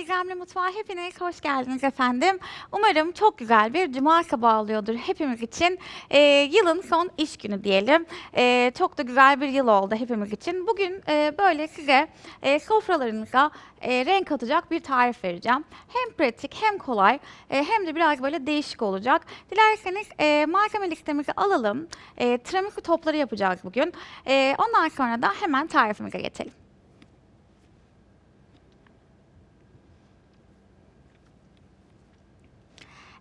Gizemli Mutfağa hepiniz hoş geldiniz efendim. Umarım çok güzel bir cuma sabahı oluyordur hepimiz için. Ee, yılın son iş günü diyelim. Ee, çok da güzel bir yıl oldu hepimiz için. Bugün e, böyle size e, sofralarınıza e, renk katacak bir tarif vereceğim. Hem pratik hem kolay e, hem de biraz böyle değişik olacak. Dilerseniz e, malzeme listemizi alalım. E, tiramisu topları yapacağız bugün. E, ondan sonra da hemen tarifimize geçelim.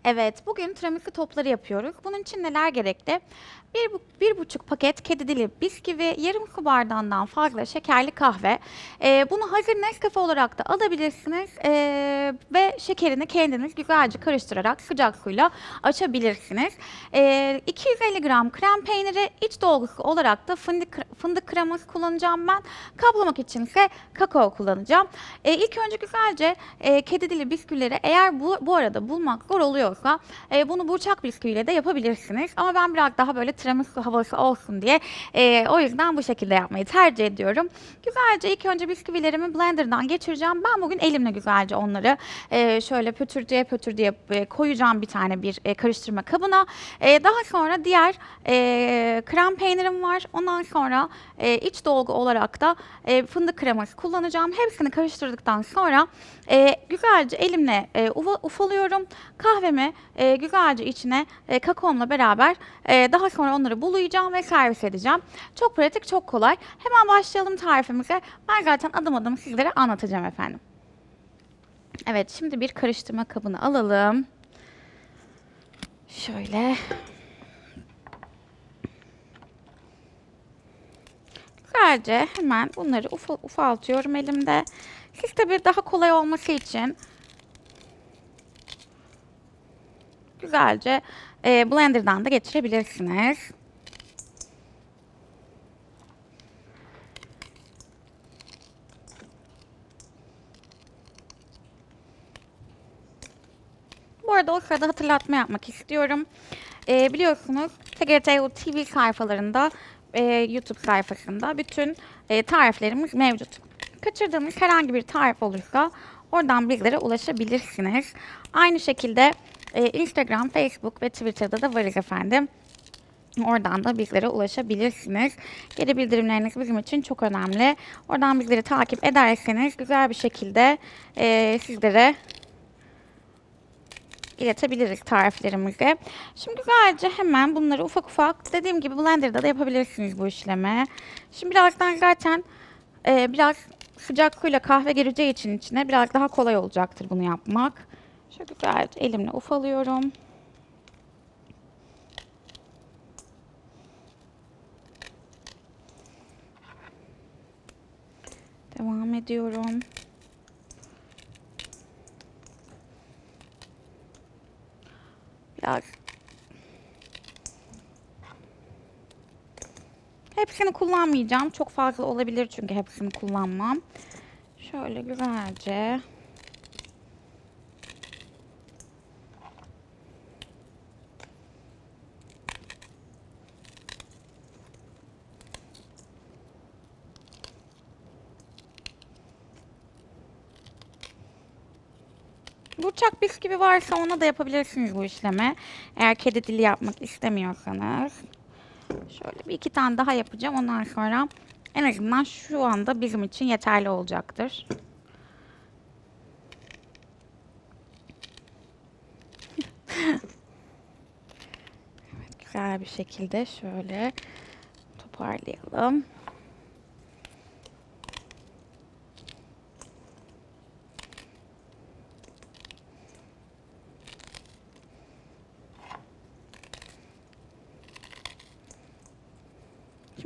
Evet, bugün tiramisu topları yapıyoruz. Bunun için neler gerekli? Bir, bir buçuk paket kedi dili bisküvi, yarım su bardağından fazla şekerli kahve. Ee, bunu hazır Nescafe olarak da alabilirsiniz Ee, ve şekerini kendiniz güzelce karıştırarak sıcak suyla açabilirsiniz. Ee, 250 gram krem peyniri, iç dolgusu olarak da fındık, fındık kreması kullanacağım ben. Kaplamak için ise kakao kullanacağım. Ee, ilk önce güzelce e, kedi dili bisküvileri eğer bu, bu arada bulmak zor oluyorsa e, bunu burçak bisküviyle de yapabilirsiniz. Ama ben biraz daha böyle tiramisu havası olsun diye e, o yüzden bu şekilde yapmayı tercih ediyorum. Güzelce ilk önce bisküvilerimi blenderdan geçireceğim. Ben bugün elimle güzelce onları e, şöyle pötür diye pötür diye e, koyacağım bir tane bir e, karıştırma kabına. E, daha sonra diğer e, krem peynirim var. Ondan sonra e, iç dolgu olarak da e, fındık kreması kullanacağım. Hepsini karıştırdıktan sonra e, güzelce elimle e, ufa- ufalıyorum. Kahvemi e, güzelce içine e, kakaomla beraber e, daha sonra onları bulayacağım ve servis edeceğim. Çok pratik, çok kolay. Hemen başlayalım tarifimize. Ben zaten adım adım sizlere anlatacağım efendim. Evet, şimdi bir karıştırma kabını alalım. Şöyle. Güzelce hemen bunları ufa, ufaltıyorum elimde. Siz tabii daha kolay olması için güzelce e, blenderdan da geçirebilirsiniz. Bu arada o sırada hatırlatma yapmak istiyorum. E, biliyorsunuz TGRT TV sayfalarında, e, YouTube sayfasında bütün e, tariflerimiz mevcut. Kaçırdığınız herhangi bir tarif olursa oradan bizlere ulaşabilirsiniz. Aynı şekilde e, Instagram, Facebook ve Twitter'da da varız efendim. Oradan da bizlere ulaşabilirsiniz. Geri bildirimleriniz bizim için çok önemli. Oradan bizleri takip ederseniz güzel bir şekilde e, sizlere iletebiliriz tariflerimizi. Şimdi güzelce hemen bunları ufak ufak dediğim gibi blenderda da yapabilirsiniz bu işlemi. Şimdi birazdan zaten e, biraz sıcak suyla kahve gireceği için içine biraz daha kolay olacaktır bunu yapmak. Şöyle güzelce elimle ufalıyorum. Devam ediyorum. Biraz Hepsini kullanmayacağım. Çok fazla olabilir çünkü hepsini kullanmam. Şöyle güzelce Burçak bisküvi varsa ona da yapabilirsiniz bu işlemi. Eğer kedi dili yapmak istemiyorsanız. Şöyle bir iki tane daha yapacağım. Ondan sonra en azından şu anda bizim için yeterli olacaktır. Evet, güzel bir şekilde şöyle toparlayalım.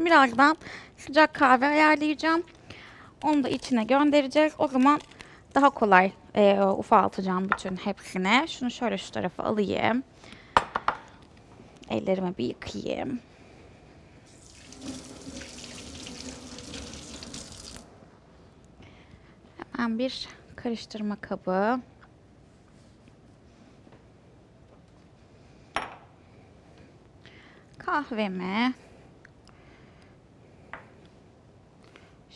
Birazdan sıcak kahve ayarlayacağım. Onu da içine göndereceğiz. O zaman daha kolay e, ufaltacağım bütün hepsine. Şunu şöyle şu tarafa alayım. Ellerimi bir yıkayayım. Hemen bir karıştırma kabı. Kahvemi.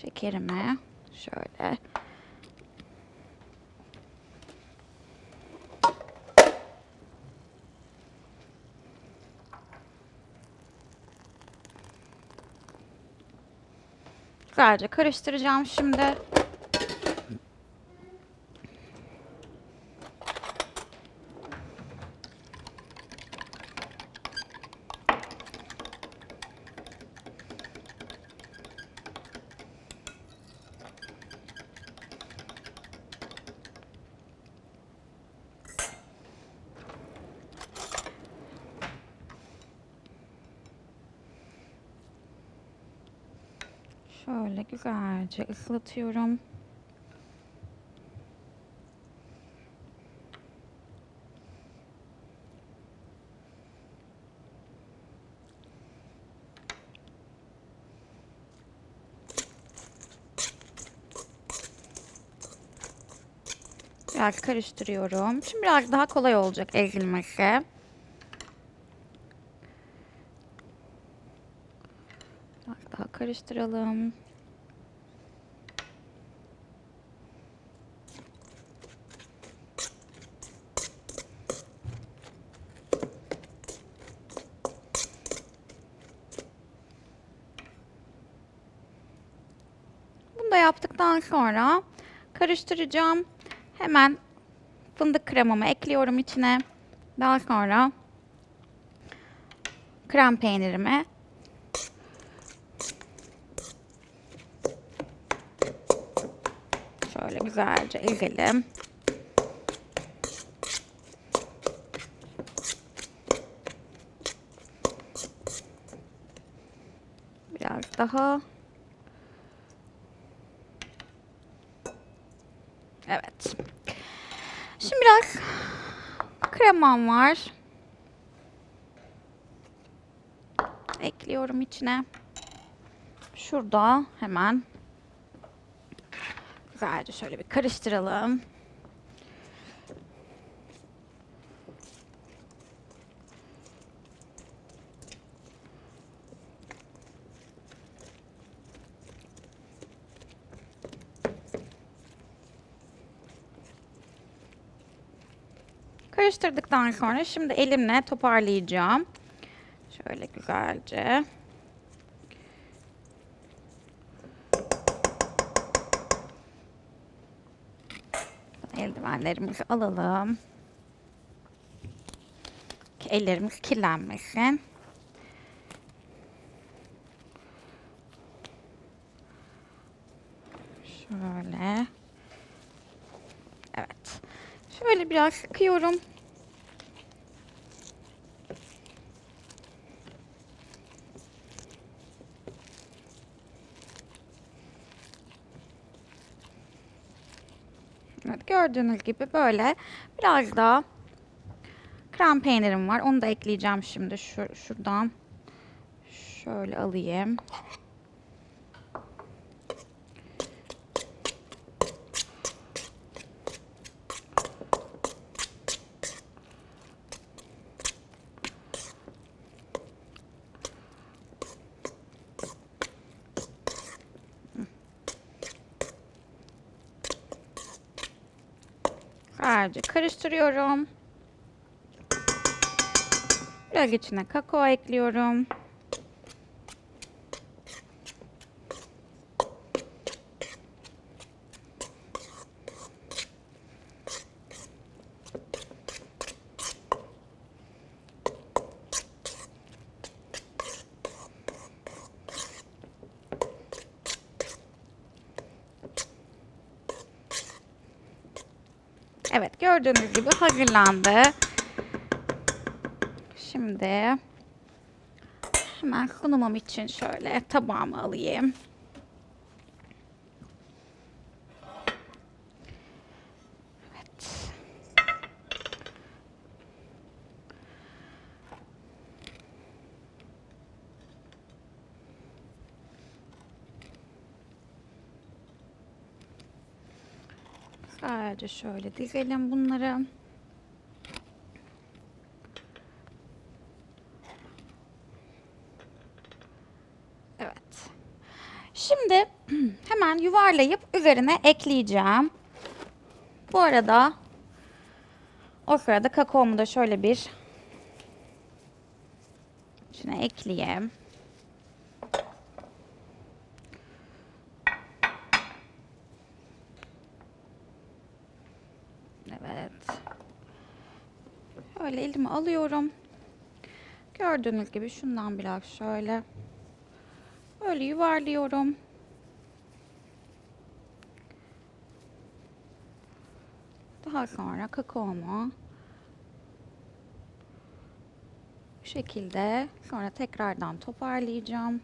şekerimi şöyle güzelce karıştıracağım şimdi. Güzelce ıslatıyorum. Biraz karıştırıyorum. Şimdi biraz daha kolay olacak ezilmesi. Biraz daha karıştıralım. Bunu da yaptıktan sonra karıştıracağım. Hemen fındık kremamı ekliyorum içine. Daha sonra krem peynirimi şöyle güzelce ezelim. Biraz daha Evet. Şimdi biraz kremam var. Ekliyorum içine. Şurada hemen güzelce şöyle bir karıştıralım. Karıştırdıktan sonra şimdi elimle toparlayacağım. Şöyle güzelce. Eldivenlerimizi alalım. Ellerimiz kirlenmesin. Şöyle. Evet. Şöyle biraz sıkıyorum. Gördüğünüz gibi böyle biraz daha krem peynirim var. Onu da ekleyeceğim şimdi şu, şuradan. Şöyle alayım. Güzelce karıştırıyorum. İçine kakao ekliyorum. Evet gördüğünüz gibi hazırlandı. Şimdi hemen sunumum için şöyle tabağımı alayım. Evet. Sadece şöyle dizelim bunları. Evet. Şimdi hemen yuvarlayıp üzerine ekleyeceğim. Bu arada o sırada kakaomu da şöyle bir içine ekleyeyim. Evet. Böyle elimi alıyorum. Gördüğünüz gibi şundan biraz şöyle. Böyle yuvarlıyorum. Daha sonra kakaomu bu şekilde sonra tekrardan toparlayacağım.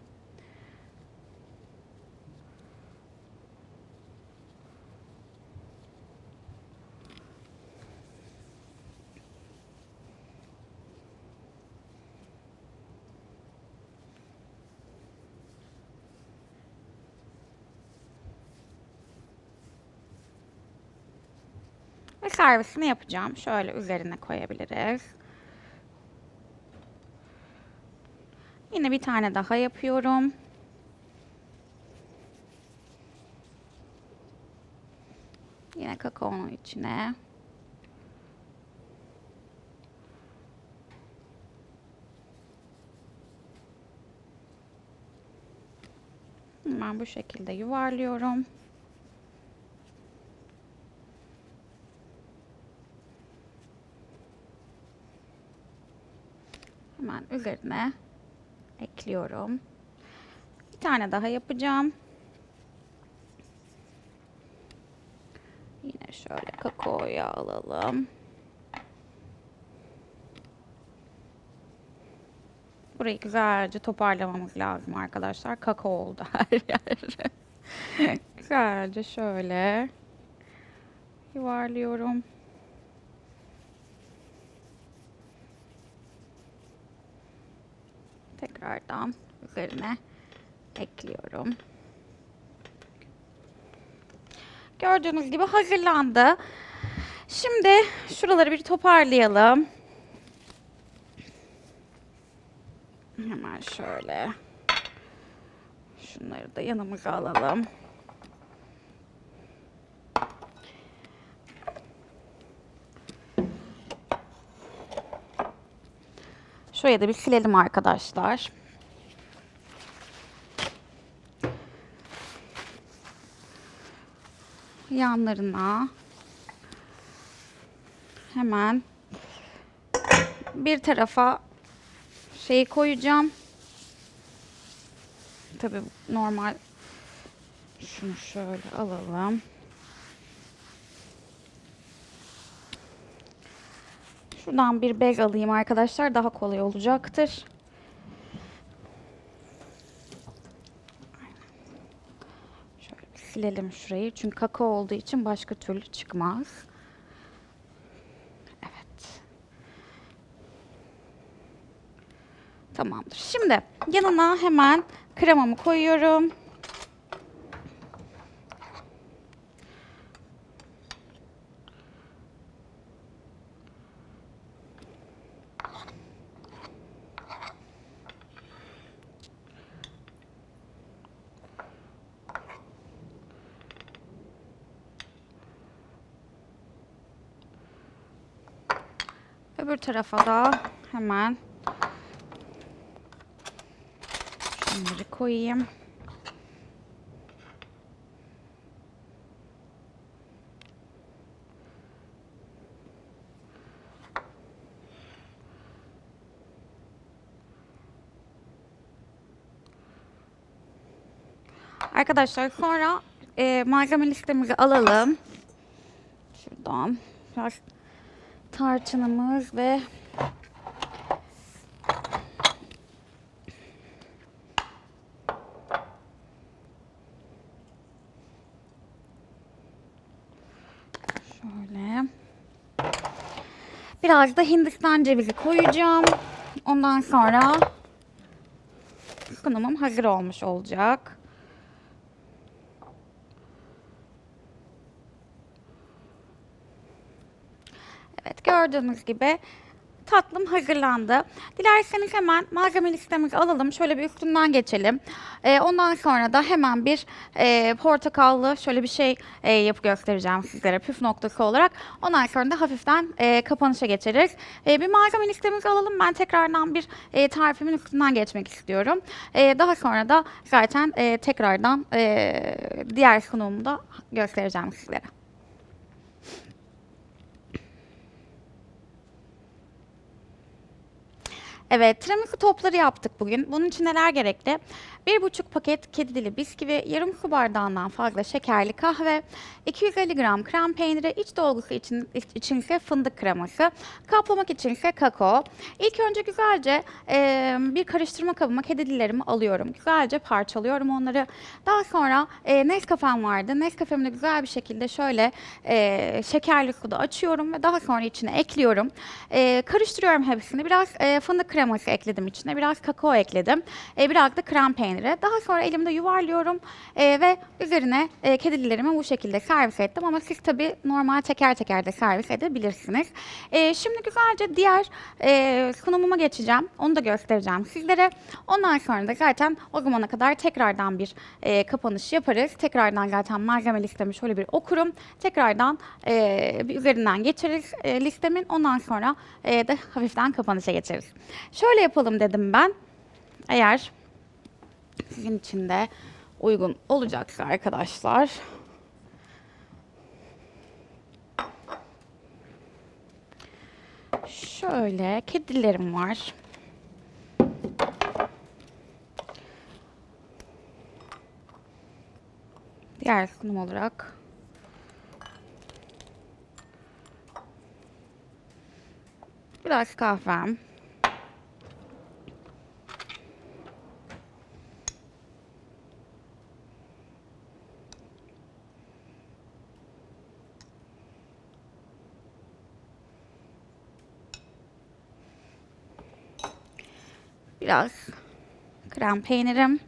Servisini yapacağım. Şöyle üzerine koyabiliriz. Yine bir tane daha yapıyorum. Yine kakaonun içine. Hemen bu şekilde yuvarlıyorum. Hemen üzerine ekliyorum. Bir tane daha yapacağım. Yine şöyle kakaoyu alalım. Burayı güzelce toparlamamız lazım arkadaşlar. Kakao oldu her yer. güzelce şöyle yuvarlıyorum. Tekrardan üzerine ekliyorum. Gördüğünüz gibi hazırlandı. Şimdi şuraları bir toparlayalım. Hemen şöyle. Şunları da yanımıza alalım. Şuraya da bir silelim arkadaşlar. Yanlarına hemen bir tarafa şeyi koyacağım. Tabii normal şunu şöyle alalım. Şuradan bir bez alayım arkadaşlar. Daha kolay olacaktır. Şöyle silelim şurayı. Çünkü kakao olduğu için başka türlü çıkmaz. Evet. Tamamdır. Şimdi yanına hemen kremamı koyuyorum. Tarafa da hemen şunları koyayım. Arkadaşlar sonra e, malzeme listemizi alalım. Şuradan biraz tarçınımız ve şöyle biraz da Hindistan cevizi koyacağım. Ondan sonra sunumum hazır olmuş olacak. Evet gördüğünüz gibi tatlım hazırlandı. Dilerseniz hemen malzeme listemizi alalım. Şöyle bir üstünden geçelim. Ee, ondan sonra da hemen bir e, portakallı şöyle bir şey e, yapıp göstereceğim sizlere püf noktası olarak. Ondan sonra da hafiften e, kapanışa geçeriz. E, bir malzeme listemizi alalım. Ben tekrardan bir e, tarifimin üstünden geçmek istiyorum. E, daha sonra da zaten e, tekrardan e, diğer sunumu da göstereceğim sizlere. Evet, tiramisu topları yaptık bugün. Bunun için neler gerekli? Bir buçuk paket kedi dili bisküvi, yarım su bardağından fazla şekerli kahve, 250 gram krem peyniri, iç dolgusu için, için fındık kreması, kaplamak için ise kakao. İlk önce güzelce e, bir karıştırma kabıma kedi dillerimi alıyorum. Güzelce parçalıyorum onları. Daha sonra e, Nescafe'm vardı. Nescafe'mi de güzel bir şekilde şöyle e, şekerli suda açıyorum ve daha sonra içine ekliyorum. E, karıştırıyorum hepsini. Biraz e, fındık kreması ekledim içine. Biraz kakao ekledim. E, biraz da krem peyniri. Daha sonra elimde yuvarlıyorum e, ve üzerine e, kedi dillerimi bu şekilde servis ettim. Ama siz tabii normal teker teker de servis edebilirsiniz. E, şimdi güzelce diğer e, sunumuma geçeceğim. Onu da göstereceğim sizlere. Ondan sonra da zaten o zamana kadar tekrardan bir e, kapanış yaparız. Tekrardan zaten malzeme listemi şöyle bir okurum. Tekrardan e, bir üzerinden geçeriz e, listemin. Ondan sonra e, de hafiften kapanışa geçeriz. Şöyle yapalım dedim ben. Eğer sizin için de uygun olacaksa arkadaşlar. Şöyle kedilerim var. Diğer sunum olarak biraz kahvem. Biraz krem peynirim.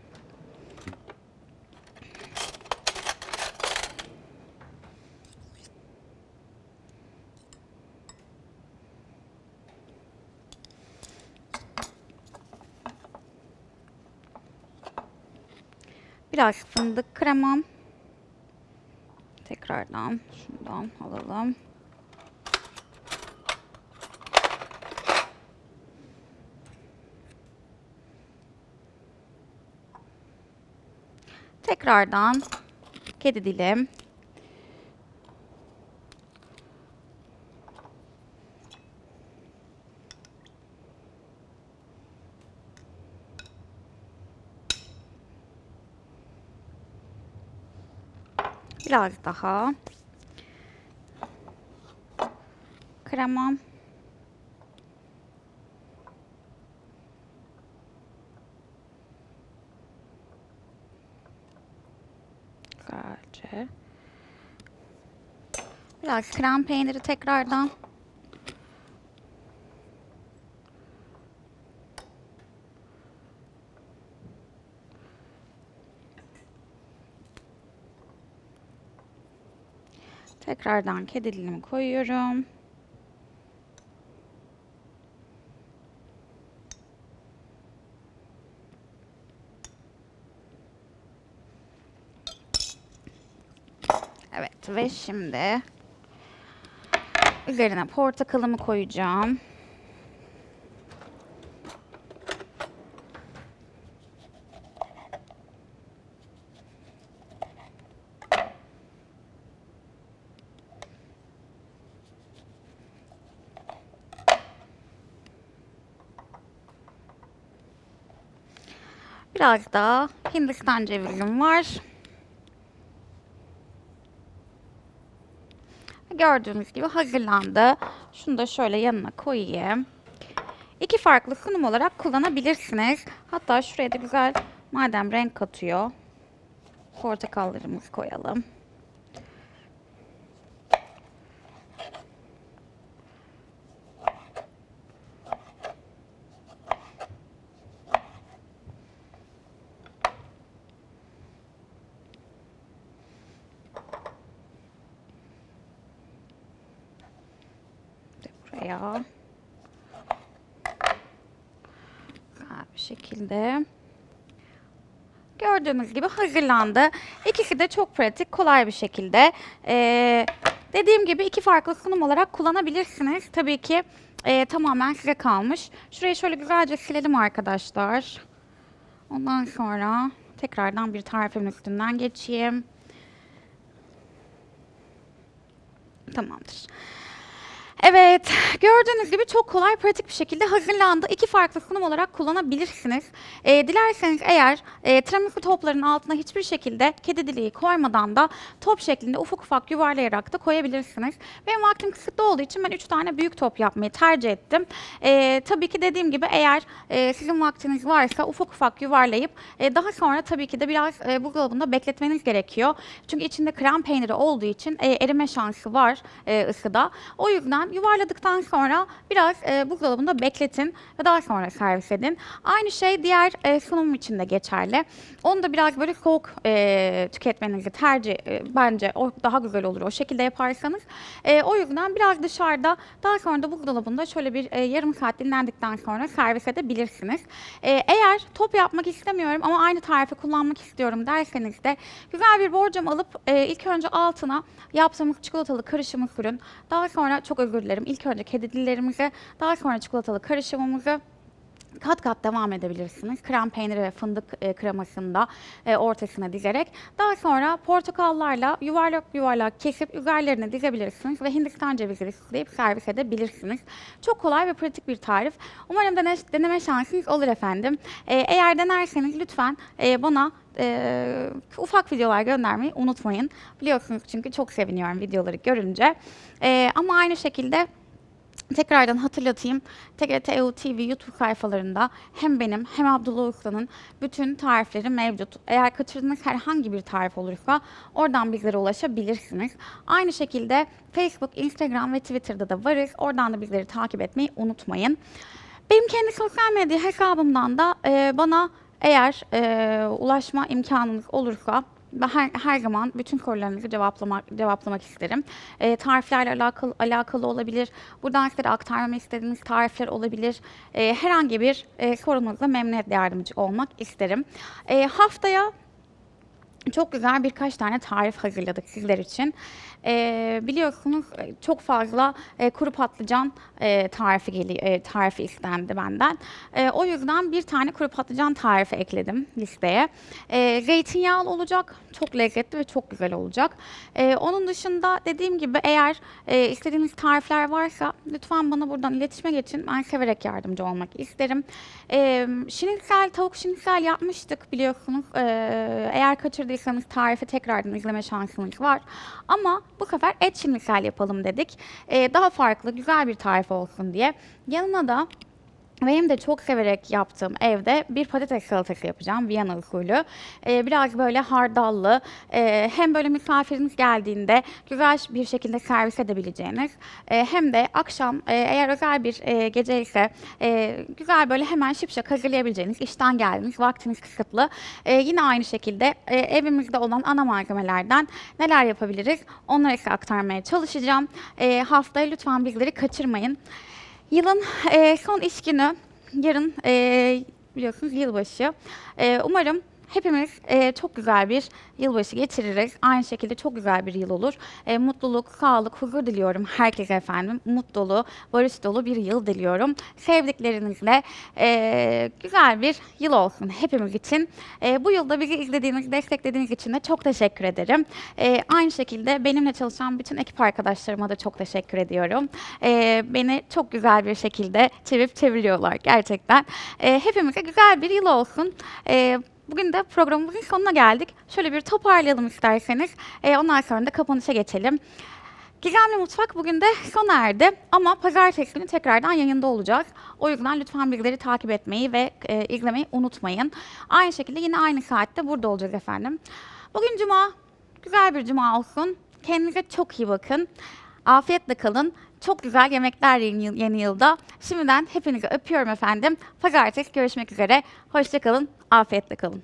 Biraz fındık kremam. Tekrardan şundan alalım. Tekrardan kedi dilim. Biraz daha. Kremam. Güzelce. Biraz krem peyniri tekrardan. Tekrardan kedi dilimi koyuyorum. Evet ve şimdi üzerine portakalımı koyacağım. Biraz daha Hindistan cevizim var. Gördüğünüz gibi hazırlandı. Şunu da şöyle yanına koyayım. İki farklı sunum olarak kullanabilirsiniz. Hatta şuraya da güzel madem renk katıyor. Portakallarımızı koyalım. Buraya. Güzel bir şekilde. Gördüğünüz gibi hazırlandı. İkisi de çok pratik, kolay bir şekilde. Ee, dediğim gibi iki farklı sunum olarak kullanabilirsiniz. Tabii ki e, tamamen size kalmış. Şurayı şöyle güzelce silelim arkadaşlar. Ondan sonra tekrardan bir tarifimin üstünden geçeyim. Tamamdır. Evet, gördüğünüz gibi çok kolay, pratik bir şekilde hazırlandı. İki farklı sunum olarak kullanabilirsiniz. Ee, dilerseniz eğer e, tiramisu topların altına hiçbir şekilde kedi diliği koymadan da top şeklinde ufak ufak yuvarlayarak da koyabilirsiniz. Benim vaktim kısıtlı olduğu için ben üç tane büyük top yapmayı tercih ettim. Ee, tabii ki dediğim gibi eğer e, sizin vaktiniz varsa ufak ufak yuvarlayıp e, daha sonra tabii ki de biraz e, buzdolabında bekletmeniz gerekiyor. Çünkü içinde krem peyniri olduğu için e, erime şansı var e, ısıda. O yüzden yuvarladıktan sonra biraz e, buzdolabında bekletin ve daha sonra servis edin. Aynı şey diğer e, sunum için de geçerli. Onu da biraz böyle soğuk e, tüketmenizi tercih e, bence o daha güzel olur o şekilde yaparsanız. E, o yüzden biraz dışarıda daha sonra da buzdolabında şöyle bir e, yarım saat dinlendikten sonra servis edebilirsiniz. E, eğer top yapmak istemiyorum ama aynı tarifi kullanmak istiyorum derseniz de güzel bir borcam alıp e, ilk önce altına yaptığımız çikolatalı karışımı sürün. Daha sonra çok özür dilerim. İlk önce kedi dillerimizi, daha sonra çikolatalı karışımımızı kat kat devam edebilirsiniz. Krem peyniri ve fındık e, kremasını da e, ortasına dizerek. Daha sonra portakallarla yuvarlak yuvarlak kesip üzerlerine dizebilirsiniz ve Hindistan cevizi süsleyip servis edebilirsiniz. Çok kolay ve pratik bir tarif. Umarım dene, deneme şansınız olur efendim. E, eğer denerseniz lütfen e, bana e, ufak videolar göndermeyi unutmayın. Biliyorsunuz çünkü çok seviniyorum videoları görünce. E, ama aynı şekilde Tekrardan hatırlatayım. TGT EU TV YouTube sayfalarında hem benim hem Abdullah Usta'nın bütün tarifleri mevcut. Eğer kaçırdığınız herhangi bir tarif olursa oradan bizlere ulaşabilirsiniz. Aynı şekilde Facebook, Instagram ve Twitter'da da varız. Oradan da bizleri takip etmeyi unutmayın. Benim kendi sosyal medya hesabımdan da e, bana eğer e, ulaşma imkanınız olursa her, her zaman bütün sorularınızı cevaplamak cevaplamak isterim. E, tariflerle alakalı, alakalı olabilir. Buradan size aktarmamı istediğiniz tarifler olabilir. E, herhangi bir e, sorunuzda memnuniyetle yardımcı olmak isterim. E, haftaya çok güzel birkaç tane tarif hazırladık sizler için. Ee, biliyorsunuz e, çok fazla e, kuru patlıcan e, tarifi e, tarifi istendi benden. E, o yüzden bir tane kuru patlıcan tarifi ekledim listeye. E, zeytinyağlı olacak, çok lezzetli ve çok güzel olacak. E, onun dışında dediğim gibi eğer e, istediğiniz tarifler varsa lütfen bana buradan iletişime geçin. Ben severek yardımcı olmak isterim. E, şinisel, tavuk şinisel yapmıştık biliyorsunuz. E, eğer kaçırdıysanız tarifi tekrardan izleme şansınız var. Ama bu sefer et şinisel yapalım dedik. E, daha farklı, güzel bir tarif olsun diye. Yanına da benim de çok severek yaptığım evde bir patates salatası yapacağım Viyana usulü. Ee, biraz böyle hardallı e, hem böyle misafiriniz geldiğinde güzel bir şekilde servis edebileceğiniz e, hem de akşam e, eğer özel bir e, gece ise e, güzel böyle hemen şıpşak hazırlayabileceğiniz işten geldiniz vaktiniz kısıtlı. E, yine aynı şekilde e, evimizde olan ana malzemelerden neler yapabiliriz onları size aktarmaya çalışacağım. E, haftaya lütfen bizleri kaçırmayın. Yılın e, son iş günü, yarın e, biliyorsunuz yılbaşı. E, umarım hepimiz e, çok güzel bir yılbaşı geçiririz. Aynı şekilde çok güzel bir yıl olur. E, mutluluk, sağlık, huzur diliyorum herkese efendim. Mutlu barış dolu bir yıl diliyorum. Sevdiklerinizle e, güzel bir yıl olsun hepimiz için. E, bu yılda bizi izlediğiniz, desteklediğiniz için de çok teşekkür ederim. E, aynı şekilde benimle çalışan bütün ekip arkadaşlarıma da çok teşekkür ediyorum. E, beni çok güzel bir şekilde çevirip çeviriyorlar gerçekten. E, hepimize güzel bir yıl olsun. E, Bugün de programımızın sonuna geldik. Şöyle bir toparlayalım isterseniz. E, ondan sonra da kapanışa geçelim. Gizemli Mutfak bugün de sona erdi ama pazartesi günü tekrardan yayında olacağız. O yüzden lütfen bilgileri takip etmeyi ve e, izlemeyi unutmayın. Aynı şekilde yine aynı saatte burada olacağız efendim. Bugün cuma, güzel bir cuma olsun. Kendinize çok iyi bakın. Afiyetle kalın. Çok güzel yemekler yıl- yeni yılda. Şimdiden hepinizi öpüyorum efendim. Pazartesi görüşmek üzere. Hoşçakalın. Afiyetle kalın.